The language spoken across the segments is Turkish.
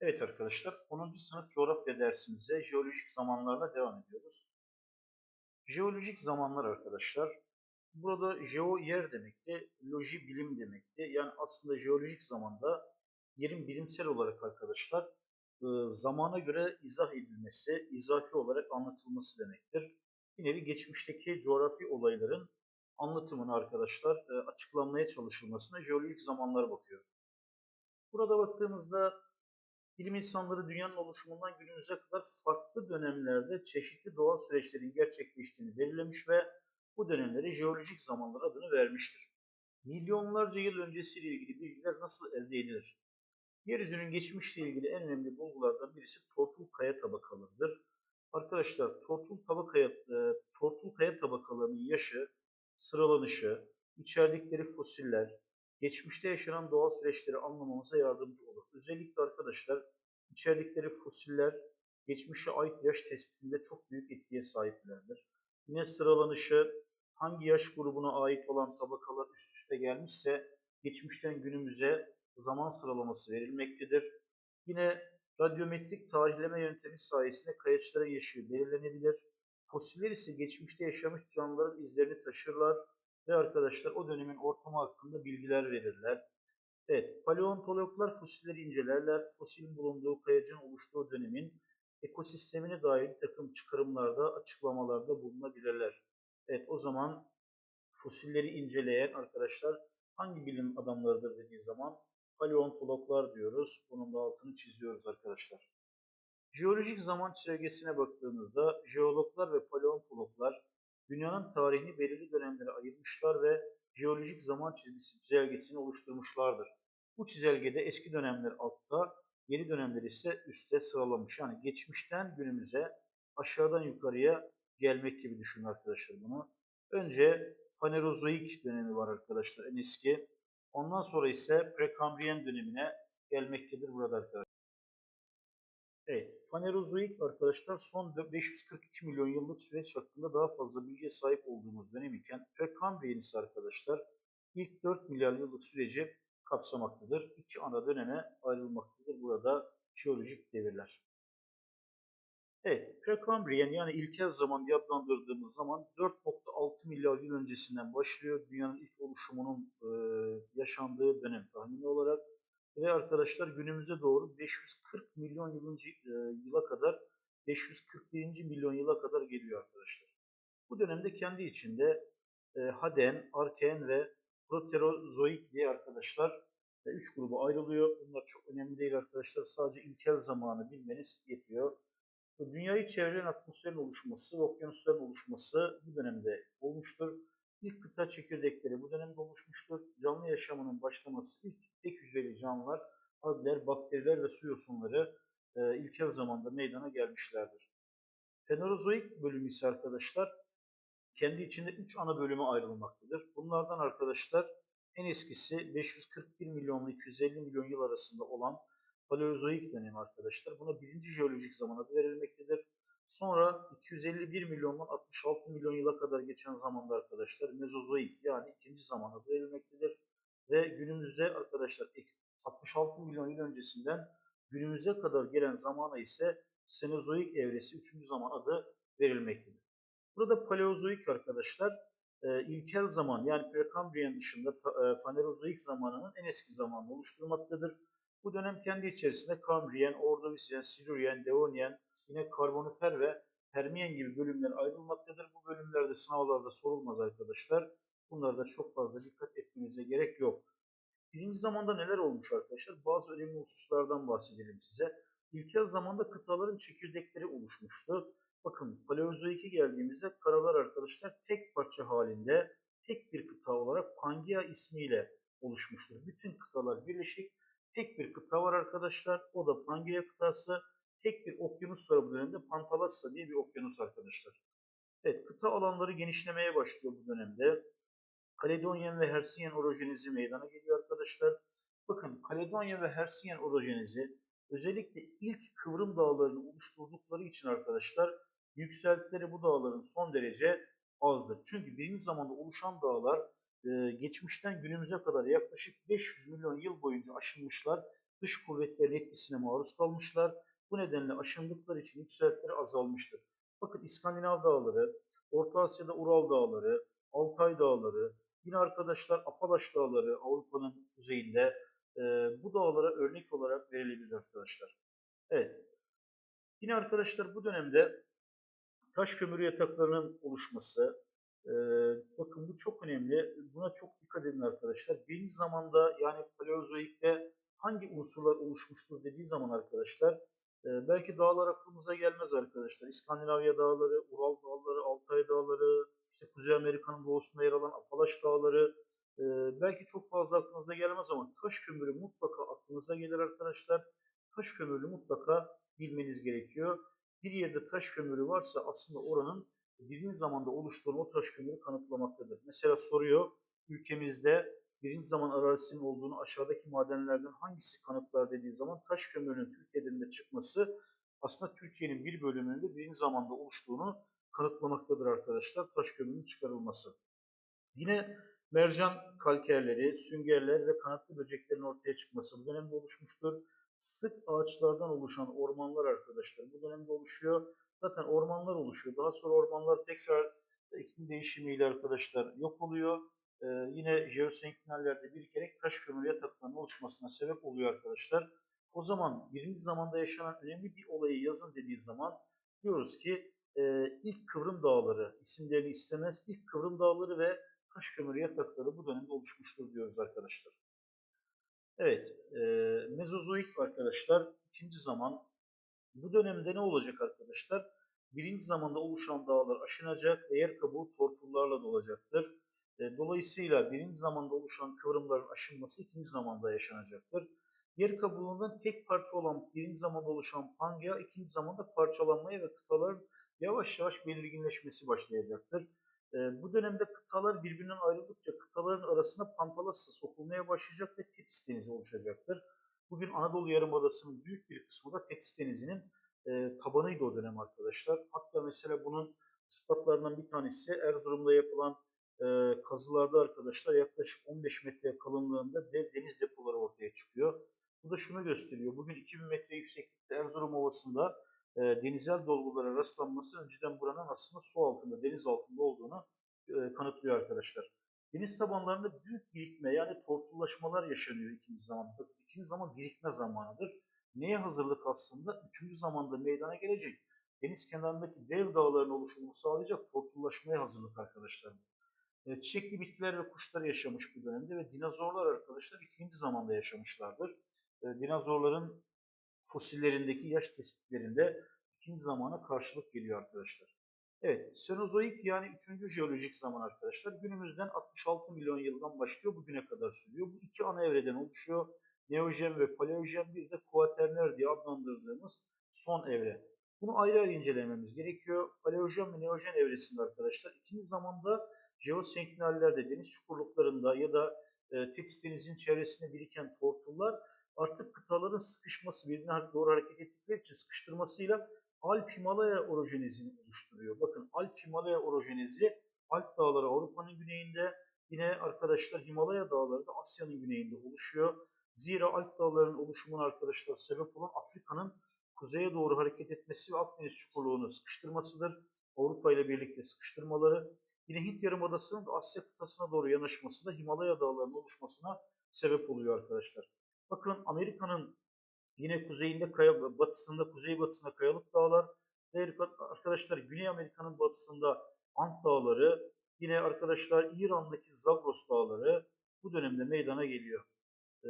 Evet arkadaşlar 10. sınıf coğrafya dersimize jeolojik zamanlarla devam ediyoruz. Jeolojik zamanlar arkadaşlar. Burada jeo yer demekti, loji bilim demekti. Yani aslında jeolojik zamanda yerin bilimsel olarak arkadaşlar e, zamana göre izah edilmesi, izafi olarak anlatılması demektir. Bir nevi geçmişteki coğrafi olayların anlatımını arkadaşlar e, açıklanmaya çalışılmasına jeolojik zamanlar bakıyor. Burada baktığımızda bilim insanları dünyanın oluşumundan günümüze kadar farklı dönemlerde çeşitli doğal süreçlerin gerçekleştiğini belirlemiş ve bu dönemlere jeolojik zamanlar adını vermiştir. Milyonlarca yıl öncesiyle ilgili bilgiler nasıl elde edilir? Yeryüzünün geçmişle ilgili en önemli bulgulardan birisi tortul kaya tabakalarıdır. Arkadaşlar tortul tabakaya, e, tortul kaya tabakalarının yaşı, sıralanışı, içerdikleri fosiller, geçmişte yaşanan doğal süreçleri anlamamıza yardımcı olur. Özellikle arkadaşlar içerdikleri fosiller geçmişe ait yaş tespitinde çok büyük etkiye sahiplerdir. Yine sıralanışı hangi yaş grubuna ait olan tabakalar üst üste gelmişse geçmişten günümüze zaman sıralaması verilmektedir. Yine radyometrik tarihleme yöntemi sayesinde kayaçların yaşı belirlenebilir. Fosiller ise geçmişte yaşamış canlıların izlerini taşırlar ve arkadaşlar o dönemin ortamı hakkında bilgiler verirler. Evet, paleontologlar fosilleri incelerler. Fosilin bulunduğu kayacın oluştuğu dönemin ekosistemine dair takım çıkarımlarda, açıklamalarda bulunabilirler. Evet, o zaman fosilleri inceleyen arkadaşlar hangi bilim adamlarıdır dediği zaman paleontologlar diyoruz. Bunun da altını çiziyoruz arkadaşlar. Jeolojik zaman çizelgesine baktığımızda jeologlar ve paleontologlar dünyanın tarihini belirli dönemlere ayırmışlar ve jeolojik zaman çizgisi çizelgesini oluşturmuşlardır. Bu çizelgede eski dönemler altta, yeni dönemler ise üstte sıralamış. Yani geçmişten günümüze aşağıdan yukarıya gelmek gibi düşünün arkadaşlar bunu. Önce Fanerozoik dönemi var arkadaşlar en eski. Ondan sonra ise Prekambriyen dönemine gelmektedir burada arkadaşlar. Evet, Fanerozoik arkadaşlar son 542 milyon yıllık süreç hakkında daha fazla bilgiye sahip olduğumuz dönem iken Prekambriyen ise arkadaşlar ilk 4 milyar yıllık süreci kapsamaktadır. İki ana döneme ayrılmaktadır burada jeolojik devirler. Evet, Prekambriyen yani ilkel zaman diye adlandırdığımız zaman 4.6 milyar yıl öncesinden başlıyor. Dünyanın ilk oluşumunun e, yaşandığı dönem tahmini olarak ve arkadaşlar günümüze doğru 540 milyon yılıncı, e, yıla kadar 541. milyon yıla kadar geliyor arkadaşlar. Bu dönemde kendi içinde e, Haden, Arken ve Proterozoik diye arkadaşlar e, üç gruba ayrılıyor. Bunlar çok önemli değil arkadaşlar. Sadece ilkel zamanı bilmeniz yetiyor. Dünyayı çevreyen atmosferin oluşması okyanusların oluşması bu dönemde olmuştur. İlk kıta çekirdekleri bu dönemde oluşmuştur. Canlı yaşamının başlaması ilk tek hücreli canlılar, algler, bakteriler ve su yosunları e, ilkel zamanda meydana gelmişlerdir. Fenerozoik bölümü ise arkadaşlar kendi içinde 3 ana bölüme ayrılmaktadır. Bunlardan arkadaşlar en eskisi 541 milyonla 250 milyon yıl arasında olan Paleozoik dönemi arkadaşlar. Buna birinci jeolojik zaman adı verilmektedir. Sonra 251 milyondan 66 milyon yıla kadar geçen zamanda arkadaşlar Mezozoik yani ikinci zaman adı verilmektedir. Ve günümüzde arkadaşlar 66 milyon yıl öncesinden günümüze kadar gelen zamana ise Senozoik evresi 3. zaman adı verilmektedir. Burada Paleozoik arkadaşlar e, ilkel zaman yani Prekambriyen dışında e, Fanerozoik zamanının en eski zamanını oluşturmaktadır. Bu dönem kendi içerisinde Kambriyen, Ordovisiyen, Silüryen, Devoniyen, yine Karbonifer ve Permiyen gibi bölümler ayrılmaktadır. Bu bölümlerde sınavlarda sorulmaz arkadaşlar. Bunlarda çok fazla dikkat etmenize gerek yok. Birinci zamanda neler olmuş arkadaşlar? Bazı önemli hususlardan bahsedelim size. İlkel zamanda kıtaların çekirdekleri oluşmuştu. Bakın Paleozoik'e geldiğimizde karalar arkadaşlar tek parça halinde tek bir kıta olarak Pangea ismiyle oluşmuştur. Bütün kıtalar birleşik tek bir kıta var arkadaşlar. O da Pangea kıtası. Tek bir okyanus var bu dönemde. Pantalassa diye bir okyanus arkadaşlar. Evet kıta alanları genişlemeye başlıyor bu dönemde. Kaledonyen ve Hersiyen orojenizi meydana geliyor arkadaşlar. Bakın Kaledonya ve Hersiyen orojenizi özellikle ilk kıvrım dağlarını oluşturdukları için arkadaşlar yükseltileri bu dağların son derece azdır. Çünkü birinci zamanda oluşan dağlar e, geçmişten günümüze kadar yaklaşık 500 milyon yıl boyunca aşınmışlar dış kuvvetlerin etkisine maruz kalmışlar. Bu nedenle aşındıkları için yükseltileri azalmıştır. Bakın İskandinav dağları, Orta Asya'da Ural dağları, Altay dağları, yine arkadaşlar Apalaş dağları Avrupa'nın kuzeyinde e, bu dağlara örnek olarak verilebilir arkadaşlar. Evet. Yine arkadaşlar bu dönemde taş kömürü yataklarının oluşması, e, bakın bu çok önemli. Buna çok dikkat edin arkadaşlar. Birinci zamanda yani Paleozoik'te hangi unsurlar oluşmuştur dediği zaman arkadaşlar e, belki dağlar aklımıza gelmez arkadaşlar. İskandinavya dağları, Ural dağları, Altay dağları, işte Kuzey Amerika'nın doğusunda yer alan Apalaş dağları e, belki çok fazla aklınıza gelmez ama taş kömürü mutlaka aklınıza gelir arkadaşlar. Taş kömürü mutlaka bilmeniz gerekiyor. Bir yerde taş kömürü varsa aslında oranın birinci zamanda oluştuğunu o taş kömürü kanıtlamaktadır. Mesela soruyor ülkemizde birinci zaman arazisinin olduğunu aşağıdaki madenlerden hangisi kanıtlar dediği zaman taş kömürünün Türkiye'den de çıkması aslında Türkiye'nin bir bölümünün de birinci zamanda oluştuğunu kanıtlamaktadır arkadaşlar taş kömürünün çıkarılması. Yine mercan kalkerleri, süngerler ve kanatlı böceklerin ortaya çıkması bu dönemde oluşmuştur. Sık ağaçlardan oluşan ormanlar arkadaşlar bu dönemde oluşuyor. Zaten ormanlar oluşuyor. Daha sonra ormanlar tekrar iklim değişimiyle arkadaşlar yok oluyor. Ee, yine jeosenknallerde birikerek taş kömür yataklarının oluşmasına sebep oluyor arkadaşlar. O zaman birinci zamanda yaşanan önemli bir olayı yazın dediği zaman diyoruz ki e, ilk Kıvrım Dağları isimlerini istemez. İlk Kıvrım Dağları ve taş kömürü yatakları bu dönemde oluşmuştur diyoruz arkadaşlar. Evet, e, Mezozoik arkadaşlar ikinci zaman. Bu dönemde ne olacak arkadaşlar? Birinci zamanda oluşan dağlar aşınacak ve yer kabuğu tortullarla dolacaktır. E, dolayısıyla birinci zamanda oluşan kıvrımların aşınması ikinci zamanda yaşanacaktır. Yer kabuğundan tek parça olan birinci zamanda oluşan Pangea ikinci zamanda parçalanmaya ve kıtaların yavaş yavaş belirginleşmesi başlayacaktır. E, bu dönemde kıtalar birbirinden ayrıldıkça kıtaların arasında Pantalassa sokulmaya başlayacak ve Tetis Denizi oluşacaktır. Bugün Anadolu Yarımadası'nın büyük bir kısmı da Tetis Denizi'nin e, tabanıydı o dönem arkadaşlar. Hatta mesela bunun ispatlarından bir tanesi Erzurum'da yapılan e, kazılarda arkadaşlar yaklaşık 15 metre kalınlığında dev deniz depoları ortaya çıkıyor. Bu da şunu gösteriyor. Bugün 2000 metre yükseklikte Erzurum Ovası'nda e, denizel dolgulara rastlanması önceden buranın aslında su altında, deniz altında olduğunu e, kanıtlıyor arkadaşlar. Deniz tabanlarında büyük birikme yani tortullaşmalar yaşanıyor ikinci zamanda. İkinci zaman birikme zamanıdır. Neye hazırlık aslında? Üçüncü zamanda meydana gelecek. Deniz kenarındaki dev dağların oluşumunu sağlayacak tortullaşmaya hazırlık arkadaşlar. E, çiçekli bitkiler ve kuşlar yaşamış bu dönemde ve dinozorlar arkadaşlar ikinci zamanda yaşamışlardır. E, dinozorların fosillerindeki yaş tespitlerinde ikinci zamana karşılık geliyor arkadaşlar. Evet, Senozoik yani 3. jeolojik zaman arkadaşlar günümüzden 66 milyon yıldan başlıyor bugüne kadar sürüyor. Bu iki ana evreden oluşuyor. Neojen ve Paleojen bir de Kuaterner diye adlandırdığımız son evre. Bunu ayrı ayrı incelememiz gerekiyor. Paleojen ve Neojen evresinde arkadaşlar ikinci zamanda jeosenknallerde, deniz çukurluklarında ya da e, Tetis denizin çevresinde biriken tortullar artık kıtaların sıkışması, birbirine doğru hareket ettikleri için sıkıştırmasıyla Alp Himalaya orojenezini oluşturuyor. Bakın Alp Himalaya orojenezi Alp dağları Avrupa'nın güneyinde, yine arkadaşlar Himalaya dağları da Asya'nın güneyinde oluşuyor. Zira Alp dağlarının oluşumuna arkadaşlar sebep olan Afrika'nın kuzeye doğru hareket etmesi ve Akdeniz çukurluğunu sıkıştırmasıdır. Avrupa ile birlikte sıkıştırmaları. Yine Hint Yarımadası'nın da Asya kıtasına doğru yanaşması da Himalaya dağlarının oluşmasına sebep oluyor arkadaşlar. Bakın Amerika'nın yine kuzeyinde, kaya, batısında, kuzeybatısında kayalık dağlar. Ve arkadaşlar Güney Amerika'nın batısında Ant dağları, yine arkadaşlar İran'daki Zagros dağları bu dönemde meydana geliyor. Ee,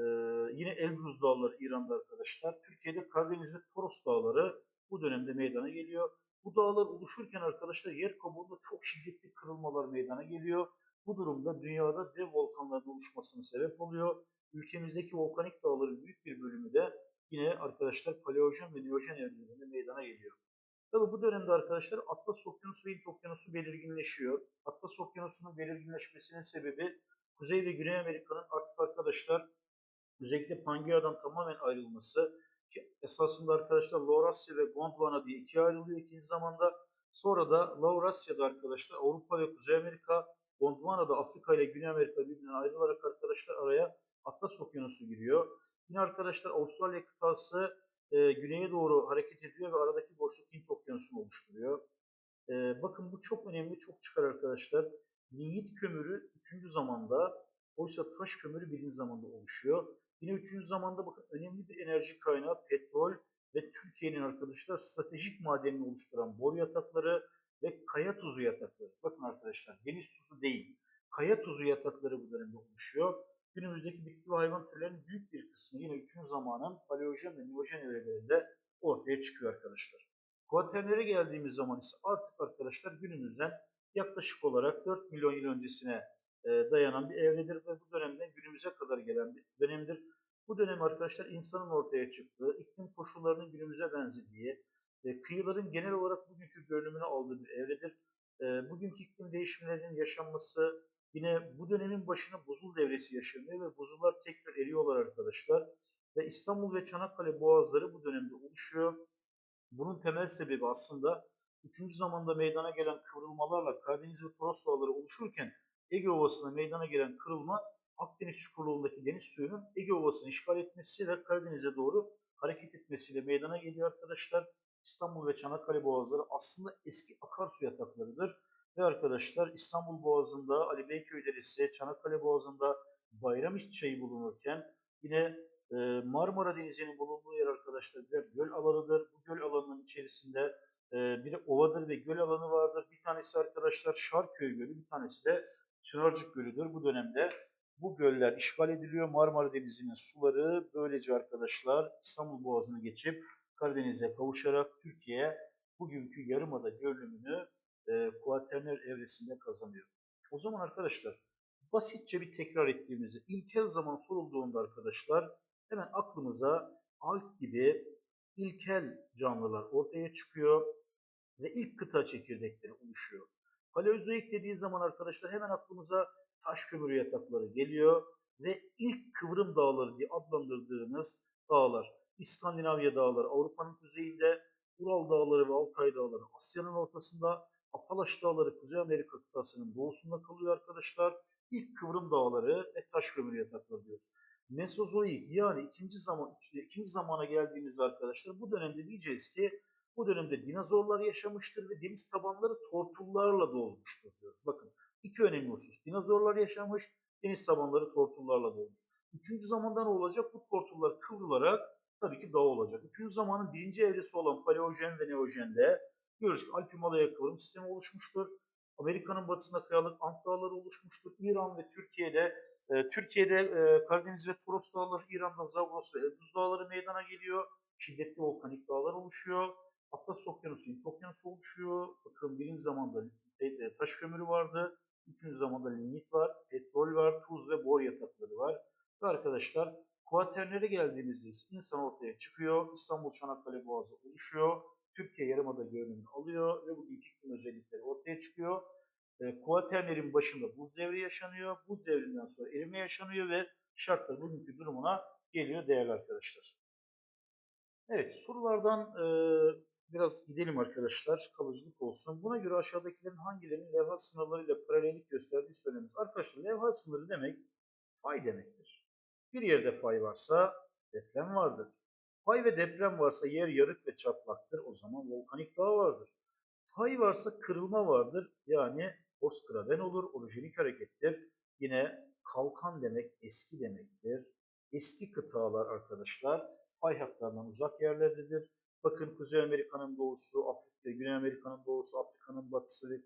yine Elbruz dağları İran'da arkadaşlar. Türkiye'de Karadeniz'de Toros dağları bu dönemde meydana geliyor. Bu dağlar oluşurken arkadaşlar yer kabuğunda çok şiddetli kırılmalar meydana geliyor. Bu durumda dünyada dev volkanların oluşmasına sebep oluyor. Ülkemizdeki volkanik dağların büyük bir bölümü de yine arkadaşlar paleojen ve neojen evrelerinde meydana geliyor. Tabi bu dönemde arkadaşlar Atlas Okyanusu ve Hint Okyanusu belirginleşiyor. Atlas Okyanusu'nun belirginleşmesinin sebebi Kuzey ve Güney Amerika'nın artık arkadaşlar özellikle Pangea'dan tamamen ayrılması. Ki esasında arkadaşlar Laurasya ve Gondwana diye ikiye ayrılıyor ikinci zamanda. Sonra da Laurasya'da arkadaşlar Avrupa ve Kuzey Amerika, Gondwana'da Afrika ile Güney Amerika birbirinden ayrılarak arkadaşlar araya Atlas Okyanusu giriyor. Yine arkadaşlar Avustralya kıtası e, güneye doğru hareket ediyor ve aradaki boşluk Hint Okyanusu'nu oluşturuyor. E, bakın bu çok önemli, çok çıkar arkadaşlar. Lignit kömürü 3. zamanda, oysa taş kömürü 1. zamanda oluşuyor. Yine 3. zamanda bakın önemli bir enerji kaynağı petrol ve Türkiye'nin arkadaşlar stratejik madenini oluşturan bor yatakları ve kaya tuzu yatakları. Bakın arkadaşlar deniz tuzu değil, kaya tuzu yatakları bu dönemde oluşuyor. Günümüzdeki bitki ve hayvan türlerinin büyük bir kısmı yine 3. zamanın paleojen ve neojen evrelerinde ortaya çıkıyor arkadaşlar. Kuaternere geldiğimiz zaman ise artık arkadaşlar günümüzden yaklaşık olarak 4 milyon yıl öncesine e, dayanan bir evredir ve bu dönemden günümüze kadar gelen bir dönemdir. Bu dönem arkadaşlar insanın ortaya çıktığı, iklim koşullarının günümüze benzediği, e, kıyıların genel olarak bugünkü görünümünü aldığı bir evredir. E, bugünkü iklim değişimlerinin yaşanması, yine bu dönemin başına buzul devresi yaşanıyor ve buzullar tekrar eriyorlar arkadaşlar. Ve İstanbul ve Çanakkale boğazları bu dönemde oluşuyor. Bunun temel sebebi aslında 3. zamanda meydana gelen kıvrılmalarla Karadeniz ve Toros dağları oluşurken Ege Ovası'na meydana gelen kırılma Akdeniz çukurluğundaki deniz suyunun Ege Ovası'nı işgal etmesi ve Karadeniz'e doğru hareket etmesiyle meydana geliyor arkadaşlar. İstanbul ve Çanakkale boğazları aslında eski akarsu yataklarıdır. Ve arkadaşlar İstanbul Boğazı'nda Ali Beyköy Deresi, Çanakkale Boğazı'nda Bayramiç Çayı bulunurken yine e, Marmara Denizi'nin bulunduğu yer arkadaşlar bir göl alanıdır. Bu göl alanının içerisinde e, bir ovadır ve göl alanı vardır. Bir tanesi arkadaşlar Şarköy Gölü, bir tanesi de Çınarcık Gölü'dür. Bu dönemde bu göller işgal ediliyor. Marmara Denizi'nin suları böylece arkadaşlar İstanbul Boğazı'nı geçip Karadeniz'e kavuşarak Türkiye bugünkü yarımada görünümünü e, kuaterner evresinde kazanıyor. O zaman arkadaşlar basitçe bir tekrar ettiğimizde ilkel zaman sorulduğunda arkadaşlar hemen aklımıza alg gibi ilkel canlılar ortaya çıkıyor ve ilk kıta çekirdekleri oluşuyor. Paleozoik dediği zaman arkadaşlar hemen aklımıza taş kömürü yatakları geliyor ve ilk kıvrım dağları diye adlandırdığımız dağlar. İskandinavya dağları Avrupa'nın kuzeyinde, Ural dağları ve Altay dağları Asya'nın ortasında, Apalaş dağları Kuzey Amerika kıtasının doğusunda kalıyor arkadaşlar. İlk kıvrım dağları ve taş kömürü yatakları diyoruz. Mesozoik yani ikinci zaman ikinci zamana geldiğimizde arkadaşlar bu dönemde diyeceğiz ki bu dönemde dinozorlar yaşamıştır ve deniz tabanları tortullarla dolmuştur diyoruz. Bakın iki önemli husus. Dinozorlar yaşamış, deniz tabanları tortullarla dolmuş. Üçüncü zamanda ne olacak? Bu tortullar kıvrılarak tabii ki dağ olacak. Üçüncü zamanın birinci evresi olan paleojen ve neojende diyoruz ki Alp Himalaya kıvrım sistemi oluşmuştur. Amerika'nın batısında kayalık Ant dağları oluşmuştur. İran ve Türkiye'de e, Türkiye'de e, Karadeniz ve Toros dağları, İran'da Zagros ve Elbrus dağları meydana geliyor. Şiddetli volkanik dağlar oluşuyor. Atlas Okyanusu, Hint Okyanusu oluşuyor. Bakın birinci zamanda e, taş kömürü vardı. Üçüncü zamanda lignit var, petrol var, tuz ve bor yatakları var. Ve arkadaşlar kuaternere geldiğimizde insan ortaya çıkıyor. İstanbul Çanakkale Boğazı oluşuyor. Türkiye Yarımada görünümünü alıyor ve bu iklim özellikleri ortaya çıkıyor. E, kuaternlerin başında buz devri yaşanıyor. Buz devrinden sonra erime yaşanıyor ve şartlar bugünkü durumuna geliyor değerli arkadaşlar. Evet sorulardan e, biraz gidelim arkadaşlar. Kalıcılık olsun. Buna göre aşağıdakilerin hangilerinin levha sınırlarıyla paralellik gösterdiği söylenir. Arkadaşlar levha sınırı demek fay demektir. Bir yerde fay varsa deprem vardır. Fay ve deprem varsa yer yarık ve çatlaktır. O zaman volkanik dağ vardır. Fay varsa kırılma vardır. Yani postgraven olur. Orojenik harekettir. Yine kalkan demek eski demektir. Eski kıtalar arkadaşlar fay hatlarından uzak yerlerdedir. Bakın Kuzey Amerika'nın doğusu, Afrika, Güney Amerika'nın doğusu, Afrika'nın batısı,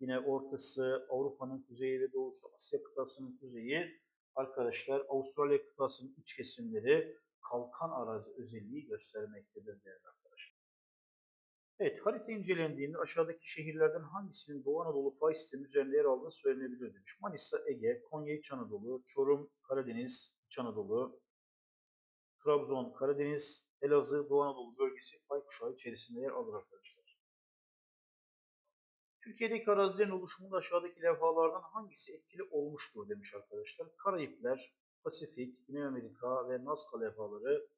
yine ortası, Avrupa'nın kuzeyi ve doğusu, Asya kıtasının kuzeyi, arkadaşlar Avustralya kıtasının iç kesimleri kalkan arazi özelliği göstermektedir değerli arkadaşlar. Evet, harita incelendiğinde aşağıdaki şehirlerden hangisinin Doğu Anadolu fay sistemi üzerinde yer aldığı söylenebilir demiş. Manisa, Ege, Konya, İç Anadolu, Çorum, Karadeniz, İç Anadolu, Trabzon, Karadeniz, Elazığ, Doğu Anadolu bölgesi fay kuşağı içerisinde yer alır arkadaşlar. Türkiye'deki arazilerin oluşumunda aşağıdaki levhalardan hangisi etkili olmuştur demiş arkadaşlar. Karayipler, Pasifik, Güney Amerika ve Nazca levhaları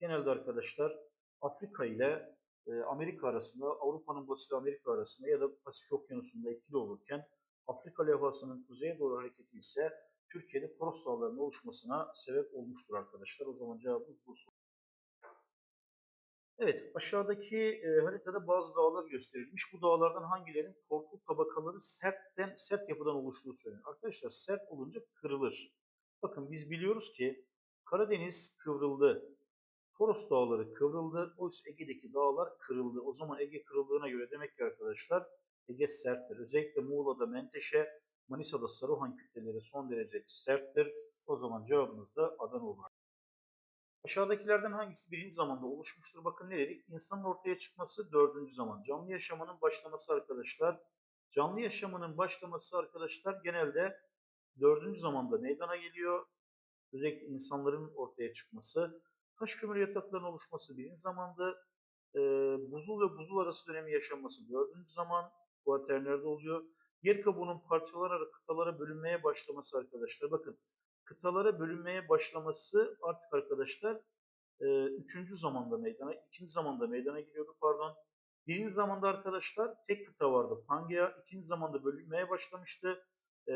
genelde arkadaşlar Afrika ile e, Amerika arasında, Avrupa'nın batısı Amerika arasında ya da Pasifik Okyanusu'nda etkili olurken Afrika levhasının kuzeye doğru hareketi ise Türkiye'de Toros Dağları'nın oluşmasına sebep olmuştur arkadaşlar. O zaman cevabımız Bursa. Evet, aşağıdaki e, haritada bazı dağlar gösterilmiş. Bu dağlardan hangilerinin tortul tabakaları sertten, sert yapıdan oluştuğu söyleniyor. Arkadaşlar sert olunca kırılır. Bakın biz biliyoruz ki Karadeniz kıvrıldı. Toros dağları kıvrıldı. Oysa Ege'deki dağlar kırıldı. O zaman Ege kırıldığına göre demek ki arkadaşlar Ege serttir. Özellikle Muğla'da Menteşe, Manisa'da Saruhan kütleleri son derece serttir. O zaman cevabımız da Adana olur. Aşağıdakilerden hangisi birinci zamanda oluşmuştur? Bakın ne dedik? İnsanın ortaya çıkması dördüncü zaman. Canlı yaşamının başlaması arkadaşlar. Canlı yaşamının başlaması arkadaşlar genelde dördüncü zamanda meydana geliyor. Özellikle insanların ortaya çıkması. Taş kömür yataklarının oluşması birinci zamanda. E, buzul ve buzul arası dönemi yaşanması dördüncü zaman. Kuaternerde oluyor. Yer kabuğunun parçalara, kıtalara bölünmeye başlaması arkadaşlar. Bakın kıtalara bölünmeye başlaması artık arkadaşlar e, üçüncü zamanda meydana, ikinci zamanda meydana geliyordu pardon. Birinci zamanda arkadaşlar tek kıta vardı Pangea. ikinci zamanda bölünmeye başlamıştı. E,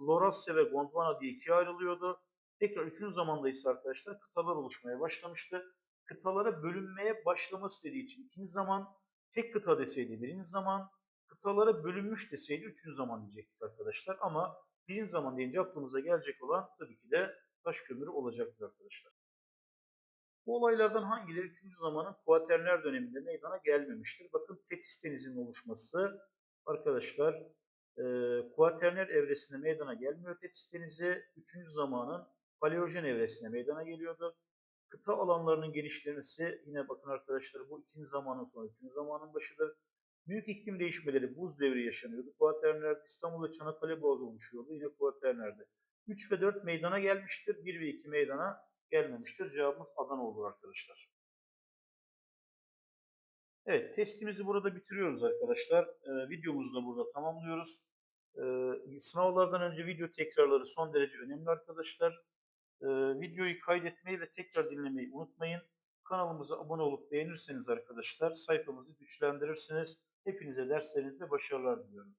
Lorasya ve Gondwana diye ikiye ayrılıyordu. Tekrar üçüncü zamanda ise arkadaşlar kıtalar oluşmaya başlamıştı. Kıtalara bölünmeye başlaması dediği için ikinci zaman tek kıta deseydi birinci zaman kıtalara bölünmüş deseydi üçüncü zaman diyecektik arkadaşlar. Ama birinci zaman deyince aklımıza gelecek olan tabii ki de taş kömürü olacaktır arkadaşlar. Bu olaylardan hangileri 3. zamanın kuaterner döneminde meydana gelmemiştir? Bakın Tetis denizinin oluşması arkadaşlar kuaterner evresinde meydana gelmiyor Tetis denizi. 3. zamanın paleojen evresinde meydana geliyordu. Kıta alanlarının genişlemesi yine bakın arkadaşlar bu 2. zamanın sonu 3. zamanın başıdır. Büyük iklim değişmeleri buz devri yaşanıyordu. Kuaternerde İstanbul ve Çanakkale Boğazı oluşuyordu. Yine kuaternerde. 3 ve 4 meydana gelmiştir. 1 ve 2 meydana gelmemiştir. Cevabımız Adana olur arkadaşlar. Evet testimizi burada bitiriyoruz arkadaşlar. Ee, videomuzu da burada tamamlıyoruz. Sınavlardan önce video tekrarları son derece önemli arkadaşlar. Videoyu kaydetmeyi ve tekrar dinlemeyi unutmayın. Kanalımıza abone olup beğenirseniz arkadaşlar sayfamızı güçlendirirsiniz. Hepinize derslerinizde başarılar diliyorum.